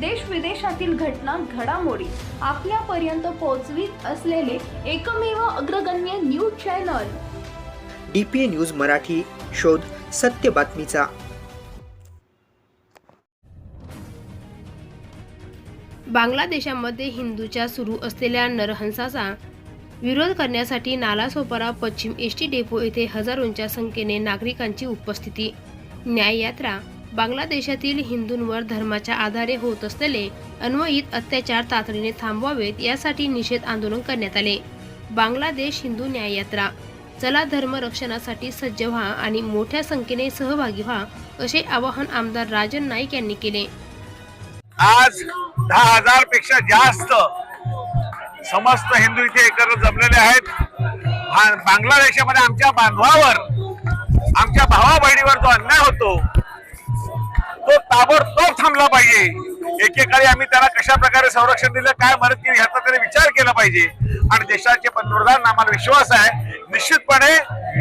देश विदेशातील घटना घडामोडी आपल्यापर्यंत पोहोचवीत असलेले एकमेव अग्रगण्य news channel. D P A news Marathi शोध सत्य बातमीचा. बांगलादेशामध्ये हिंदूच्या सुरू असलेल्या नरहंसाचा विरोध करण्यासाठी नालासोपारा पश्चिम एस टी डेपो येथे हजारोंच्या संख्येने नागरिकांची उपस्थिती. न्याययात्रा बांगलादेशातील हिंदूंवर धर्माच्या आधारे होत असलेले अन्वयित अत्याचार तातडीने थांबवावेत यासाठी निषेध आंदोलन करण्यात आले. बांगलादेश हिंदू न्याययात्रा. चला धर्म रक्षणासाठी सज्ज व्हा आणि मोठ्या संख्येने सहभागी व्हा असे आवाहन आमदार राजन नाईक यांनी केले. आज दहा हजारपेक्षा जास्त समस्त हिंदू इथे एकत्र जमलेले आहेत. बांगलादेशामध्ये आमच्या बांधवावर आमच्या भावा बहिणीवर जो अन्याय होतो तो ताबडतोब थांबला पाहिजे. एकेकाळी आम्ही त्याला कशा प्रकारे संरक्षण दिलं काय मदत केली ह्याचा तरी विचार केला पाहिजे. आणि देशाचे पंतप्रधान आम्हाला विश्वास आहे निश्चितपणे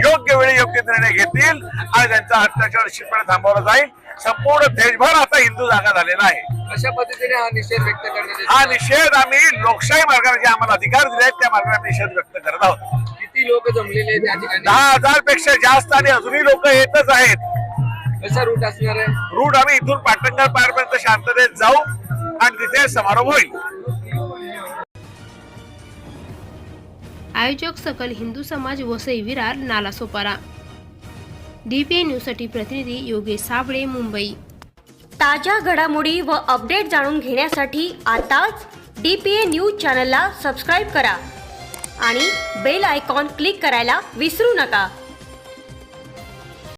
योग्य वेळी योग्य निर्णय घेतील आणि त्यांचा अत्याचार निश्चितपणे थांबवला जाईल. संपूर्ण देशभर आता हिंदू जागा झालेला आहे. अशा पद्धतीने हा निषेध व्यक्त करण्यात येतो. हा निषेध आम्ही लोकशाही मार्गाने जे आम्हाला अधिकार दिले आहेत त्या मार्गाने निषेध व्यक्त करत आहोत. किती लोक जमलेले आहेत या ठिकाणी? दहा हजारपेक्षा जास्त आणि अजूनही लोक येतच आहेत. कसा रूट असणार आहे? रूट आम्ही इथून पाटणगाव पारपर्यंत शांततेत जाऊ आणि तिथे समारोप होईल. आयोजक सकल हिंदू समाज वसई विरार नालासोपारा डीपीए न्यूजसाठी प्रतिनिधी योगेश साबळे मुंबई. ताज्या घडामोडी व अपडेट जाणून घेण्यासाठी आताच डी पी ए न्यूज चॅनलला सबस्क्राईब करा आणि बेल आयकॉन क्लिक करायला विसरू नका.